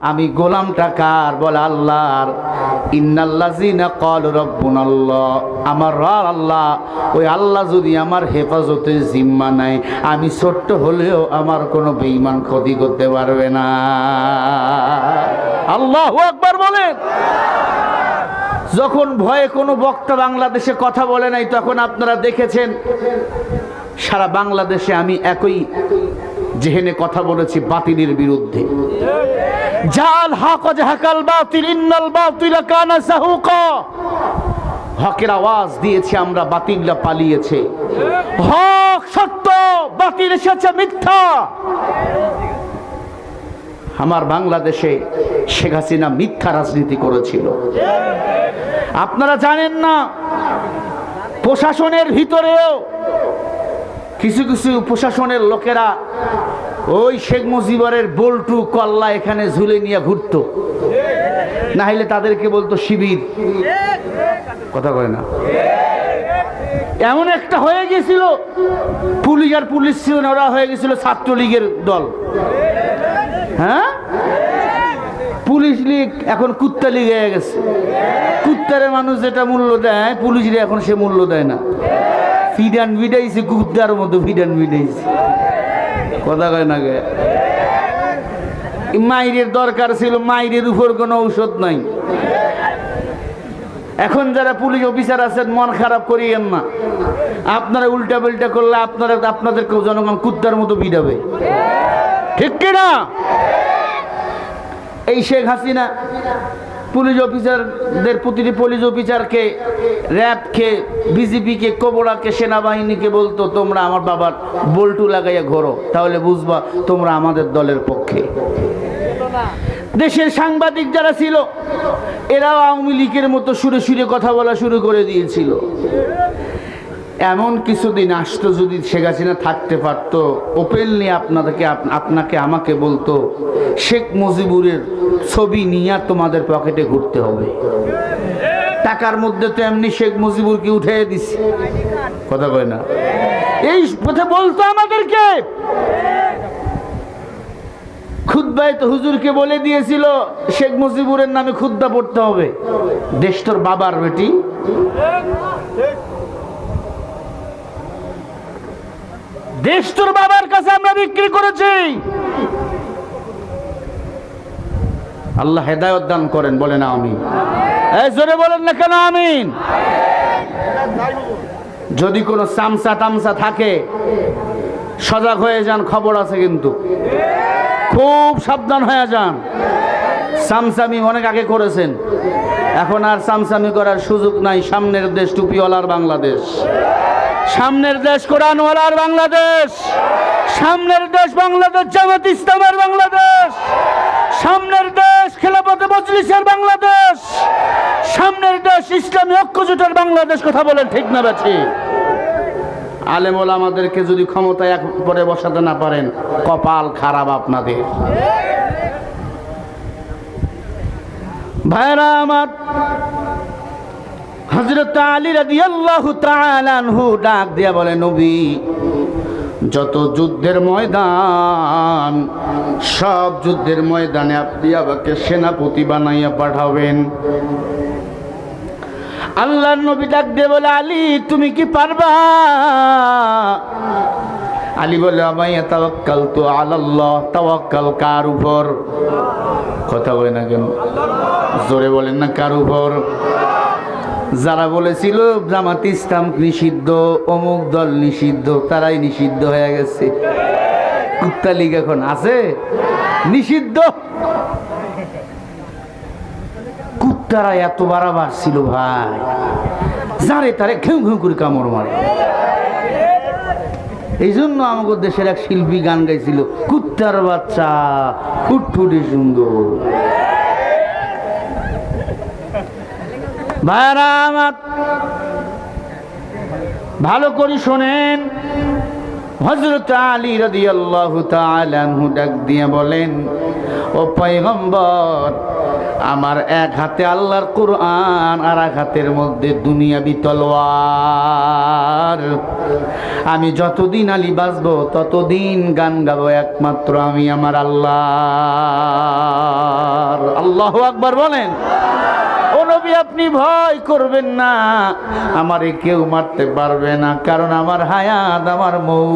আমি গোলামটা কার? বলে আল্লাহর। ইন্নাল্লাযিনা ক্বালু রাব্বুনাল্লাহ। আমার রব আল্লাহ, ওই আল্লাহ যদি আমার হেফাজতে জিম্মা নাই, আমি ছোট্ট হলেও আমার কোনো বেঈমান ক্ষতি করতে পারবে না। আল্লাহু আকবার বলেন। যখন ভয়ে কোনো বক্তা বাংলাদেশে কথা বলে নাই, তখন আপনারা দেখেছেন, সারা বাংলাদেশে আমি একই জেহেনে কথা বলেছি বাতিলের বিরুদ্ধে। জাল হক জাহাকাল বাতিল, ইন্নাল বাতিল কানা সাহুকা। হকের আওয়াজ দিয়েছি আমরা, বাতিলরা পালিয়েছে। হক, সত্য, বাতিল এসেছে, মিথ্যা। আমার বাংলাদেশে শেখ হাসিনা মিথ্যা রাজনীতি করেছিল। আপনারা জানেন না, প্রশাসনের ভিতরেও কিছু কিছু প্রশাসনের লোকেরা ওই শেখ মুজিবরের বল্টু কল্লা এখানে ঝুলে নিয়ে ঘুরত। না হলে তাদেরকে বলতো শিবির। কথা কয় না। এমন একটা হয়ে গেছিল পুলিশ আর পুলিশ ছিল না, ওরা হয়ে গেছিল ছাত্রলীগের দল। হ্যাঁ? পুলিশ লীগ এখন কুত্তা লীগ হয়ে গেছে। কুত্তারে মানুষ যেটা মূল্য দেয় পুলিশরে এখন সে মূল্য দেয় না। ফিডান বিডাইছে কুত্তার মতো ফিডান বিডাইছে কথা কয় না গে মাইরের দরকার ছিল, মাইরের উপর কোনো ঔষধ নাই। এখন যারা পুলিশ অফিসার আছেন, মন খারাপ করিয়েন না। আপনারা উল্টা পাল্টা করলে আপনারা আপনাদেরকে জনগণ কুত্তার মতো বিড়াবে ঠিক কিনা? এই শেখ হাসিনা পুলিশ অফিসারদের প্রতিটি পুলিশ অফিসারকে, র্যাবকে বিজেপিকে কোবরাকে সেনাবাহিনীকে বলতো, তোমরা আমার বাবার বল্টু লাগাইয়া ঘোরো, তাহলে বুঝবা তোমরা আমাদের দলের পক্ষে। দেশের সাংবাদিক যারা ছিল, এরাও আওয়ামী লীগের মতো সুরে সুরে কথা বলা শুরু করে দিয়েছিল। এমন কিছুদিন আসতো যদি শেখ হাসিনা থাকতে পারতো। ওপেনলি আপনাদেরকে আপনাকে, আমাকে বলতো, শেখ মুজিবুরের ছবি নিয়ে তোমাদের পকেটে ঘুরতে হবে। টাকার মধ্যে তো এমনি শেখ মুজিবুরকে উঠে দিছি। কথা কয় না। এই কথা বলতো আমাদেরকে। খুদ্ায় তো হুজুরকে বলে দিয়েছিল, শেখ মুজিবুরের নামে খুদ্া পড়তে হবে। দেশ তোর বাবার বেটি। দেশ তোর বাবার কাছে আমরা বিক্রি করেছি। আল্লাহ হেদায়ত দান করেন, বলেন আমিন। এই জোরে বলেন না কেন আমিন? যদি কোনো চামচা টামচা থাকে, সজাগ হয়ে যান, খবর আছে কিন্তু। খুব সাবধান হয়ে যান। সামসামি অনেক আগে করেছেন। এখন আর সামসামি করার সুযোগ নাই, সামনের দেশ টুপিওয়ালার বাংলাদেশ। সামনের দেশ কোরআনওয়ালার বাংলাদেশ। সামনের দেশ বাংলাদেশ, জামাত ইসলামের বাংলাদেশ। সামনের দেশ খেলাপথে মজলিসের বাংলাদেশ। সামনের দেশ ইসলামী ঐক্যজোটের বাংলাদেশ, কথা বলেন ঠিক না বেছি আলেমল আমাদেরকে যদি ক্ষমতায় এক পরে বসাতে না পারেন, কপাল খারাপ আপনাদের। ভাইরা আমার হজরত আলী তাআলা আনহু ডাক দিয়া বলে, নবী, যত যুদ্ধের ময়দান, সব যুদ্ধের ময়দানে আপনি আমাকে সেনাপতি বানাইয়া পাঠাবেন। আল্লাহর নবী ডাক দিয়ে বলে, আলী, তুমি কি পারবা? আলী বলে, আমায় তাওয়াক্কাল তো আলাল্লাহ, তাওয়াক্কাল কার উপর? কথা বলে না কেন? জোরে বলেন না কার উপর? যারা বলেছিল, জামাত ইসলাম নিষিদ্ধ, অমুক দল নিষিদ্ধ, তারাই নিষিদ্ধ হয়ে গেছে। কুত্তা এখন আছে? নিষিদ্ধ? কুত্তারা এত বাড়াবার ছিল ভাই। যারে তারে ঘেউ ঘেউ করে কামড় মারে। এই জন্য আমাদের দেশের এক শিল্পী গান গাইছিল, কুত্তার বাচ্চা, ফুটফুটে সুন্দর। ভাইরা আমার ভালো করে শোনেন। হজরত আলী তাআলা আনহু ডাক দিয়ে বলেন, ও পয়গম্বর, আমার এক হাতে আল্লাহর কোরআন আর এক হাতের মধ্যে দুনিয়াবি তলোয়ার। আমি যতদিন আলী বাঁচবো, ততদিন গান গাবো, একমাত্র আমি আমার আল্লাহ আল্লাহ আকবার বলেন। আপনি ভয় করবেন না, আমারে কেউ মারতে পারবে না, কারণ আমার হায়াত, আমার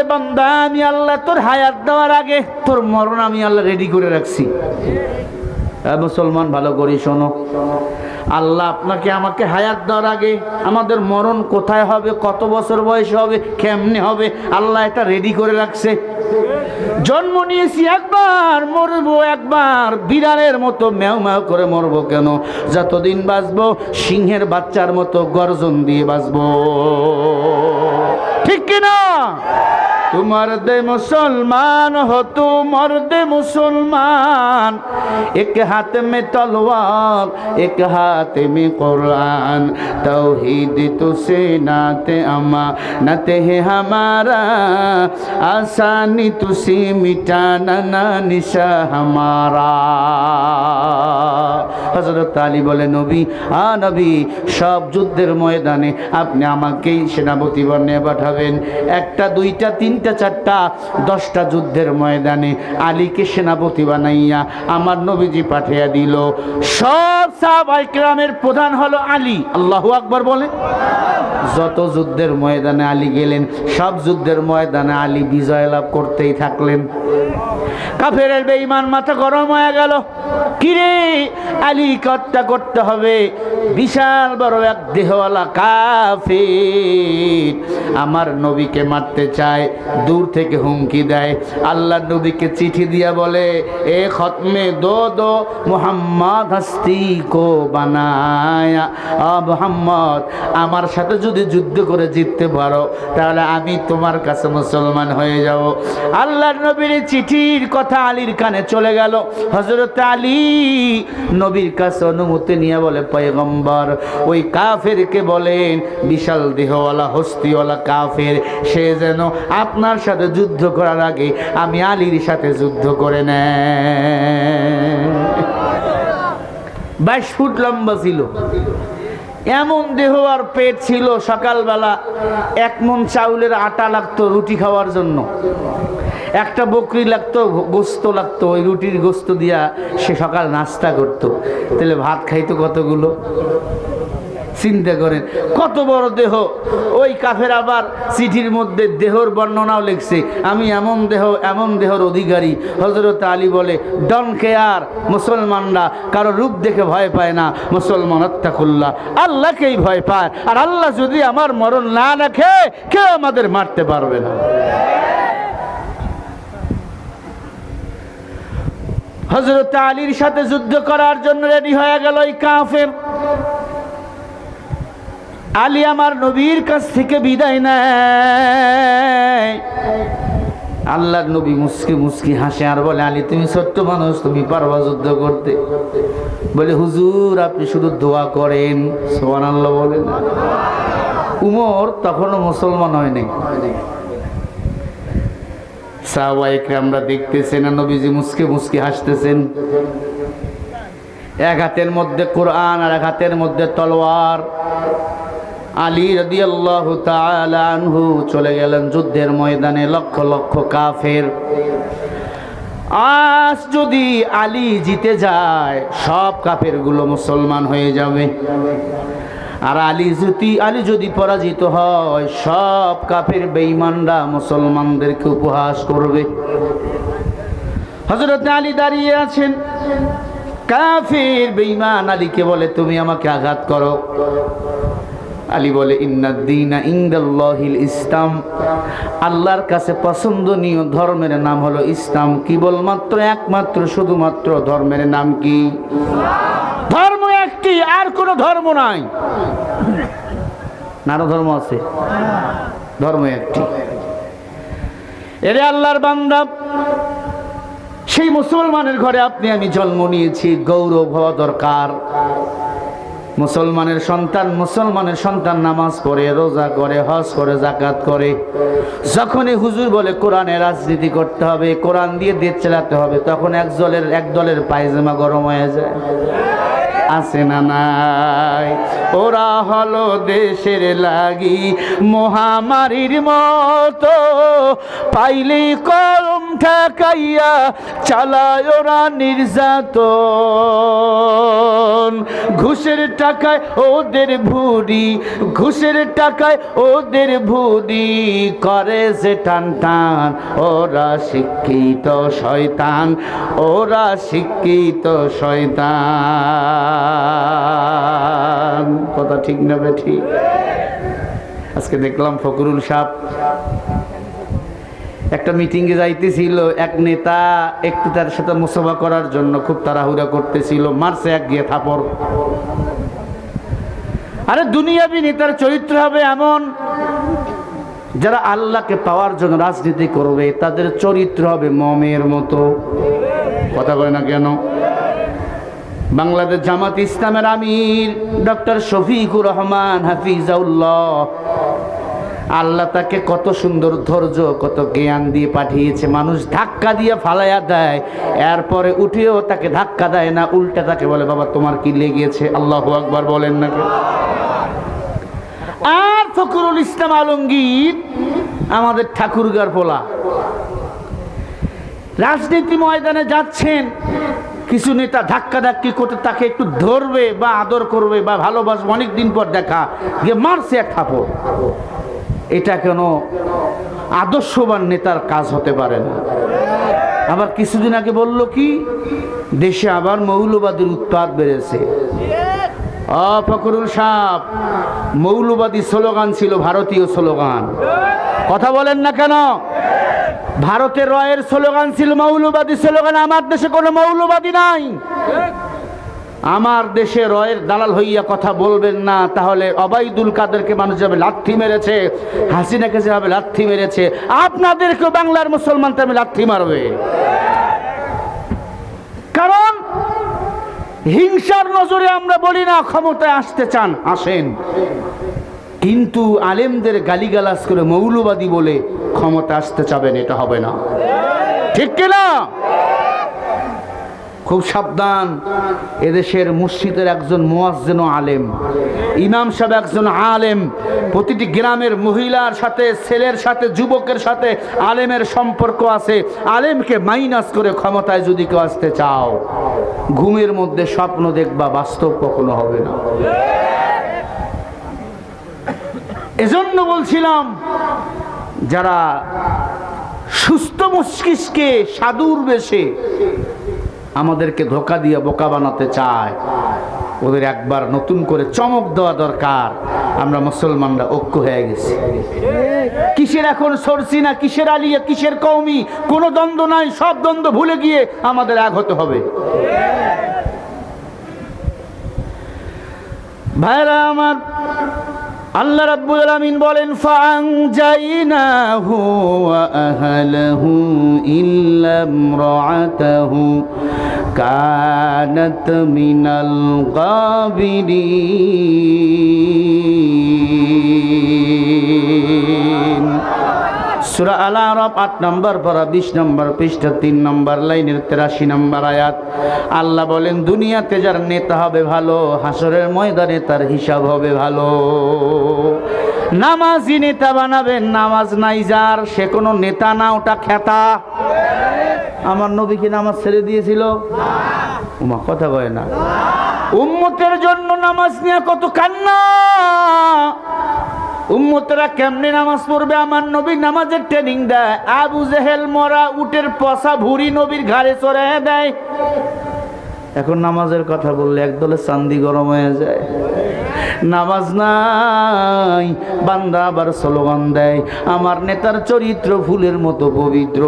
বলে, বান্দা, আমি আল্লাহ তোর হায়াত দেওয়ার আগে তোর মরণ আমি আল্লাহ রেডি করে রাখছি। মুসলমান, ভালো করে শোনো। আল্লাহ আপনাকে আমাকে হায়াত দেওয়ার আগে আমাদের মরণ কোথায় হবে, কত বছর বয়সে হবে, কেমনে হবে, আল্লাহ এটা রেডি করে রাখছে। জন্ম নিয়েছি একবার, মরবো একবার, বিড়ালের মতো ম্যাও ম্যাও করে মরবো কেন? যতদিন বাঁচবো, সিংহের বাচ্চার মতো গর্জন দিয়ে বাঁচবো। ঠিক কিনা? তোমার দে মুসলমান হো, তোমার দে মুসলমান। এক হাত মে তলোয়ার, এক হাত মে কোরআন। তৌহিদ সে নাতে আমা, নাতে হে হামারা। আসানি তুসে মিটানা না নিশা হামারা। হযরত আলী বলে, নবী, আ নবী, সব যুদ্ধের ময়দানে আপনি আমাকেই সেনাপতি বর্ণে পাঠাবেন। একটা, দুইটা তিন তিনটা, চারটা, দশটা যুদ্ধের ময়দানে আলীকে সেনাপতি বানাইয়া আমার নবীজি পাঠিয়ে দিল। সব সাহাবাই প্রধান হলো আলী। আল্লাহু আকবর বলে। যত যুদ্ধের ময়দানে আলী গেলেন, সব যুদ্ধের ময়দানে আলী বিজয় লাভ করতেই থাকলেন। কাফের বেঈমান মাথা গরম হয়ে গেল। কিরে আলী হত্যা করতে হবে? বিশাল বড় এক দেহওয়ালা কাফির। আমার নবীকে মারতে চায় দূর থেকে হুমকি দেয়। আল্লাহ নবীকে চিঠি দিয়া বলে, এ খতমে দো দো মোহাম্মদ হস্তি কো বানায়া। মোহাম্মদ, আমার সাথে যদি যুদ্ধ করে জিততে পারো, তাহলে আমি তোমার কাছে মুসলমান হয়ে যাব। আল্লাহর নবীর চিঠির কথা আলীর কানে চলে গেল। হজরত আলী নবীর কাছে অনুমতি নিয়ে বলে, পয়গম্বর, ওই কাফেরকে বলেন, বিশাল দেহওয়ালা, হস্তিওয়ালা কাফের, সে যেন আপনার সাথে যুদ্ধ করার আগে আমি আলীর সাথে যুদ্ধ করে নেয় বাইশ ফুট লম্বা ছিল। এমন দেহ আর পেট ছিল সকালবেলা এক মন চাউলের আটা লাগতো রুটি খাওয়ার জন্য। একটা বকরি লাগতো, গোস্ত লাগতো, ওই রুটির গোস্ত দিয়া সে সকাল নাস্তা করতো। তাহলে ভাত খাইতো কতগুলো? চিন্তা করেন, কত বড় দেহ। ওই কাফের আবার চিঠির মধ্যে দেহর বর্ণনাও লিখছে, আমি এমন দেহ, এমন দেহর অধিকারী। হজরত আলী বলে, ডন কেয়ার মুসলমানরা কারও রূপ দেখে ভয় পায় না। মুসলমান হত্যাকুল্লাহ আল্লাহকেই ভয় পায়। আর আল্লাহ যদি আমার মরণ না রাখে কেউ আমাদের মারতে পারবে না। হজরত আলীর সাথে যুদ্ধ করার জন্য রেডি হয়ে গেল ওই কাফের। আলী আমার নবীর কাছ থেকে বিদায় নেয়। আল্লাহর নবী মুসকি মুসকি হাসে আর বলে, আলী, তুমি ছোট্ট মানুষ, তুমি পারবা যুদ্ধ করতে। বলে, হুজুর, আপনি শুধু দোয়া করেন। সোহান আল্লাহ বলেন। উমর তখনও মুসলমান হয়নি। সাহবাইকে আমরা দেখতেছেন আর নবীজি মুসকে মুসকে হাসতেছেন। এক হাতের মধ্যে কোরআন আর এক হাতের মধ্যে তলোয়ার। আলী রদি আল্লাহ আনহু চলে গেলেন যুদ্ধের ময়দানে লক্ষ লক্ষ কাফের। আজ যদি আলী জিতে যায়, সব কাফেরগুলো মুসলমান হয়ে যাবে। আর আলী যদি আলী যদি পরাজিত হয়, সব কাফের বেঈমানরা মুসলমানদেরকে উপহাস করবে। হজরত আলী দাঁড়িয়ে আছেন। কাফের বেঈমান আলীকে বলে, তুমি আমাকে আঘাত করো। আলী বলে ইসলাম। আল্লাহর কাছে পছন্দনীয় ধর্মের নাম হলো ইসলাম। কেবলমাত্র একমাত্র, শুধুমাত্র ধর্মের নাম কি? ধর্ম একটি, আর কোনো ধর্ম নাই। নানা ধর্ম আছে। ধর্ম একটি। এরে আল্লাহর বান্দা, সেই মুসলমানের ঘরে আপনি, আমি জন্ম নিয়েছি। গৌরব হওয়া দরকার। মুসলমানের সন্তান মুসলমানের সন্তান নামাজ পড়ে, রোজা করে, হজ করে জাকাত করে। যখনই হুজুর বলে, কোরআনে রাজনীতি করতে হবে, কোরআন দিয়ে দেশ চালাতে হবে তখন এক দলের এক দলের পায়জামা গরম হয়ে যায়। আছে না নাই? ওরা হলো দেশের লাগি মহামারীর মতো। পাইলে কলম ঠেকাইয়া চালায় ওরা নির্যাতন ঘুষের টাকায় ওদের ভুড়ি, ঘুষের টাকায় ওদের ভুড়ি করে যে টান টান। ওরা শিক্ষিত শয়তান, ওরা শিক্ষিত শয়তান। কথা ঠিক না ঠিক? আজকে দেখলাম ফকরুল সাহ একটা মিটিংয়ে যাইতেছিল এক নেতা একটু তার সাথে মুসভা করার জন্য খুব তাড়াহুড়া করতেছিল, মারছে এক গিয়ে থাপড়। আরে দুনিয়াবি নেতার চরিত্র হবে এমন, যারা আল্লাহকে পাওয়ার জন্য রাজনীতি করবে, তাদের চরিত্র হবে মমের মতো। কথা বলে না কেন? বাংলাদেশ জামাত ইসলামের আমির ডক্টর শফিকুর রহমান হাফিজাউল্লাহ আল্লাহ তাকে কত সুন্দর ধৈর্য, কত জ্ঞান দিয়ে পাঠিয়েছে। মানুষ ধাক্কা দিয়ে ফালাইয়া দেয়, এরপরে উঠেও তাকে ধাক্কা দেয় না, উল্টে তাকে বলে, বাবা, তোমার কি লেগেছে? আল্লাহ আকবার বলেন না আর ফখরুল ইসলাম আলমগীর, আমাদের ঠাকুরগার পোলা। রাজনীতি ময়দানে যাচ্ছেন, কিছু নেতা ধাক্কা ধাক্কি করতে তাকে একটু ধরবে বা আদর করবে বা ভালোবাসবে অনেক দিন পর দেখা, গিয়ে মারছে এক থাপড়। এটা কেন আদর্শবান নেতার কাজ হতে পারে না? আবার কিছুদিন আগে বলল কি, দেশে আবার মৌলবাদীর উৎপাদ বেড়েছে। অ ফখরুল সাহ মৌলবাদী স্লোগান ছিল ভারতীয় স্লোগান। কথা বলেন না কেন? ভারতের রয়ের স্লোগান ছিল মৌলবাদী স্লোগান, আমার দেশে কোনো মৌলবাদী নাই। আমার দেশে রয়ের দালাল হইয়া কথা বলবেন না, তাহলে অবাইদুল কাদেরকে মানুষ যাবে লাথি মেরেছে, হাসিনাকে যেভাবে লাথি মেরেছে, আপনাদেরকে বাংলার মুসলমান তেমনি লাথি মারবে। কারণ হিংসার নজরে আমরা বলি না, ক্ষমতায় আসতে চান, আসেন। কিন্তু আলেমদের গালিগালাজ করে মৌলবাদী বলে ক্ষমতা আসতে চাবেন, এটা হবে না। ঠিক কিনা? খুব সাবধান। এদেশের মসজিদের একজন মোয়াজ্জেন আলেম, ইমাম সাহেব একজন আলেম, প্রতিটি গ্রামের মহিলার সাথে, ছেলের সাথে, যুবকের সাথে আলেমের সম্পর্ক আছে। আলেমকে মাইনাস করে ক্ষমতায় যদি কেউ আসতে চাও, ঘুমের মধ্যে স্বপ্ন দেখবা বাস্তব কখনো হবে না। এজন্য বলছিলাম, যারা সুস্থ মস্তিষ্কে সাধুর বেশে আমাদেরকে ধোকা দিয়ে বোকা বানাতে চায়। ওদের একবার নতুন করে চমক দেওয়া দরকার। আমরা মুসলমানরা ঐক্য হয়ে গেছি। কিসের এখন সরছি না কিসের আলিয়া কিসের কৌমি কোনো দ্বন্দ্ব নাই, সব দ্বন্দ্ব ভুলে গিয়ে আমাদের এক হতে হবে। ভাইরা আমার আল্লাহ রাব্বুল আলামিন বলেন ফাআনজাইনাহু ওয়া আহলাহু ইল্লা ইমরাআতাহু কানাত মিনাল গাবিরিন। সুরা আল আরব আট নম্বর পরা বিশ নম্বর পৃষ্ঠা, তিন নম্বর লাইনের তেরাশি নম্বর আয়াত। আল্লাহ বলেন, দুনিয়াতে যার নেতা হবে ভালো, হাসরের ময়দানে তার হিসাব হবে ভালো। নামাজি নেতা বানাবেন নামাজ নাই যার, সে কোনো নেতা না, ওটা খেতা। আমার নবী কি নামাজ ছেড়ে দিয়েছিল? উমা, কথা কয় না। উম্মতের জন্য নামাজ নিয়ে কত কান্না। উম্মতরা কেমনে নামাজ পড়বে? আমার নবী নামাজের ট্রেনিং দেয়। আবু জেহেল মরা, উটের পশা ভুরি নবীর ঘাড়ে চড়ে দেয়। এখন নামাজের কথা বললে একদলে চান্দি গরম হয়ে যায়। নামাজ নাই, বান্দা আবার স্লোগান দেয়, আমার নেতার চরিত্র ফুলের মতো পবিত্র,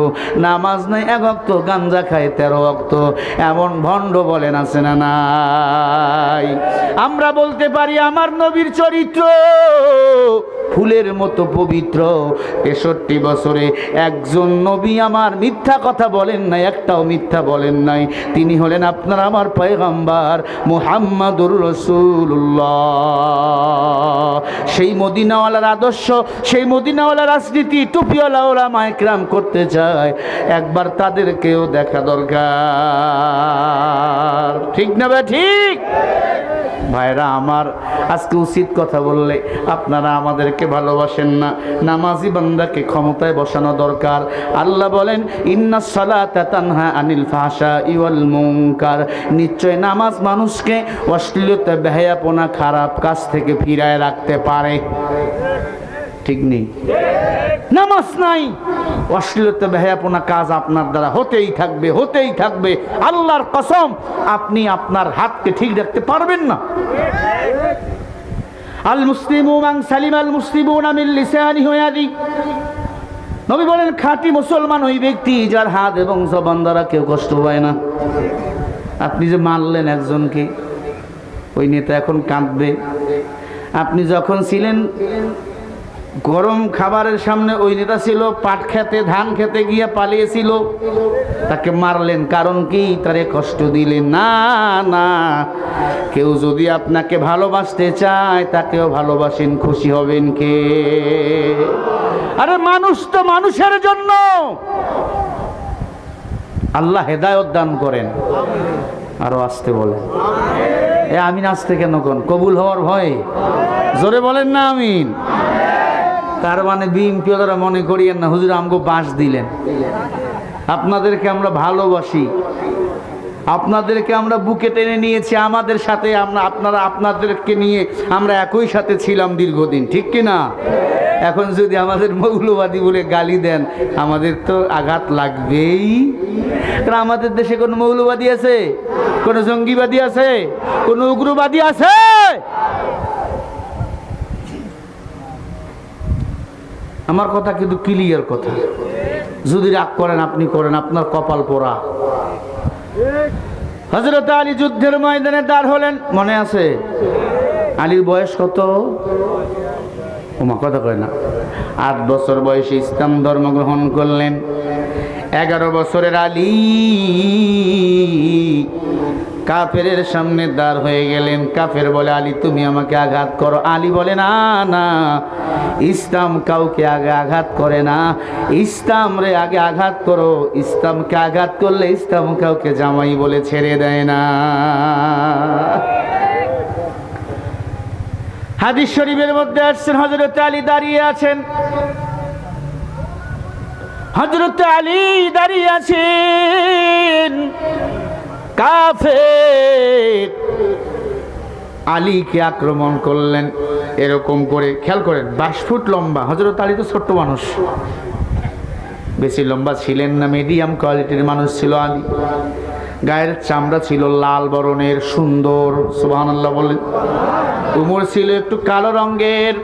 নামাজ নাই, এক অক্ত গাঞ্জা খায় তেরো অক্ত, এমন ভণ্ড বলেন, আছে না নাই? আমরা বলতে পারি, আমার নবীর চরিত্র ফুলের মতো পবিত্র। তেষট্টি বছরে একজন নবী আমার মিথ্যা কথা বলেন নাই, একটাও মিথ্যা বলেন নাই। তিনি হলেন আপনার আমার পয়গম্বর মুহাম্মাদুর রসুল্লাহ সেই মদিনাওয়ালার আদর্শ, সেই মদিনাওয়ালা রাজনীতি টুপিওয়ালা ওরা মাইক্রাম করতে চায়। একবার তাদেরকেও দেখা দরকার। ঠিক না বে ঠিক? ভাইরা, আমার আজকে উচিত কথা বললে আপনারা আমাদেরকে ভালোবাসেন না। নামাজি বান্দাকে ক্ষমতায় বসানো দরকার। আল্লাহ বলেন, ইন্না সালাতা আনিল ফাহশা ইওয়াল মুনকার। নিশ্চয় নামাজ মানুষকে অশ্লীলতা, বেহায়াপনা, খারাপ কাজ থেকে ফিরায় রাখতে পারে। ঠিক নেই। নামাজ নাই। অশ্লীলতা, বেহায়াপনা কাজ আপনার দ্বারা হতেই থাকবে হতেই থাকবে। আল্লাহর কসম, আপনি আপনার হাতকে ঠিক রাখতে পারবেন না। আল মুসলিমু মান সালিম আল মুসলিমুনা মিন লিসানিহি ওয়া ইয়াদি নবী বলেন, খাঁটি মুসলমান ওই ব্যক্তি যার হাত এবং জবান দ্বারা কেউ কষ্ট পায় না। আপনি যে মারলেন একজনকে ওই নেতা এখন কাঁদবে। আপনি যখন ছিলেন, গরম খাবারের সামনে ওই নেতা ছিল, পাট খেতে, ধান খেতে গিয়ে পালিয়েছিল, তাকে মারলেন। কারণ কি? তারে কষ্ট দিলেন। না না, কেউ যদি আপনাকে ভালোবাসতে চায়, তাকেও ভালোবাসেন, খুশি হবেন কে? আরে মানুষ তো মানুষের জন্য। আল্লাহ হেদায়ত দান করেন। আরও আসতে বলেন। এ আমিন আসতে কেন কোন? কবুল হওয়ার ভয়ে? জোরে বলেন না আমিন। তার মানে বিএমপি তারা মনে করিয়েন না, হুজুর আমগো বাস দিলেন। আপনাদেরকে আমরা ভালোবাসি। আপনাদেরকে আমরা বুকে টেনে নিয়েছি, আমাদের সাথে আমরা, আপনারা আপনাদেরকে নিয়ে আমরা একই সাথে ছিলাম দীর্ঘদিন, ঠিক কিনা? না এখন যদি আমাদের মৌলবাদী বলে গালি দেন, আমাদের তো আঘাত লাগবেই। কারণ আমাদের দেশে কোনো মৌলবাদী আছে, কোনো জঙ্গিবাদী আছে, কোনো উগ্রবাদী আছে। আমার কথা কিন্তু ক্লিয়ার কথা। যদি রাগ করেন, আপনি করেন, আপনার কপাল পোড়া। হজরত আলী যুদ্ধের ময়দানে দাঁড় হলেন, মনে আছে? আলীর বয়স কত? ওমা, কথা কয় না। আট বছর বয়সে ইসলাম ধর্ম গ্রহণ করলেন। এগারো বছরের আলী কাফের সামনে দাঁড় হয়ে গেলেন। কাফের বলে, আলী, তুমি আমাকে আঘাত করো। আলী বলে, না না, ইসলাম কাউকে আগে আঘাত করে না। ইসলাম রে, আগে আঘাত করো। ইসলামকে আঘাত করলে ইসলাম কাউকে জামাই বলে ছেড়ে দেয় না। হাদিস শরীফের মধ্যে আসছেন হজরত আলী দাঁড়িয়ে আছেন। হজরত আলী দাঁড়িয়ে আছেন। কাফের। আলীকে আক্রমণ করলেন, এরকম করে, খেয়াল করেন, বাইশ ফুট লম্বা হজরত আলী তো ছোট্ট মানুষ। বেশি লম্বা ছিলেন না মিডিয়াম কোয়ালিটির মানুষ ছিল আলী। গায়ের চামড়া ছিল লাল বরণের সুন্দর সুবাহ বলেন উমর ছিল একটু কালো রঙের,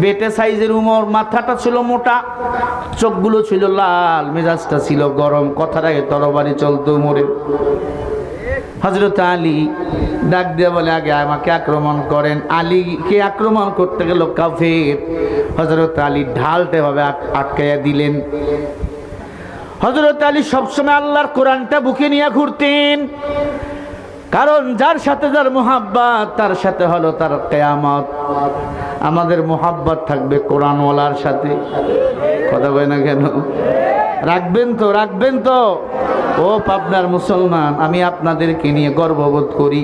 বেটে সাইজের উমর, মাথাটা ছিল মোটা, চোখগুলো ছিল লাল, মেজাজটা ছিল গরম, কথার আগে তরবারি চলতো উমরে। হজরত আলী ডাক দিয়ে বলে, আগে আমাকে আক্রমণ করেন। আলীকে আক্রমণ করতে গেল কাফের। হজরত আলী ঢালতে ভাবে আটকাইয়া দিলেন। হজরত আলী সবসময় আল্লাহর কোরআনটা বুকে নিয়ে ঘুরতেন। কারণ যার সাথে যার মোহাব্বত, তার সাথে হলো তার কেয়ামত। আমাদের মোহাব্বত থাকবে কোরআনওয়ালার সাথে। কথা বলে না কেন? রাখবেন তো রাখবেন তো। ও পাবনার মুসলমান, আমি আপনাদেরকে নিয়ে গর্ববোধ করি।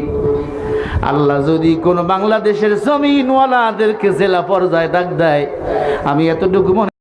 আল্লাহ যদি কোনো বাংলাদেশের জমিনওয়ালাদেরকে জেলা পর্যায়ে ডাক দেয়, আমি এতটুকু মনে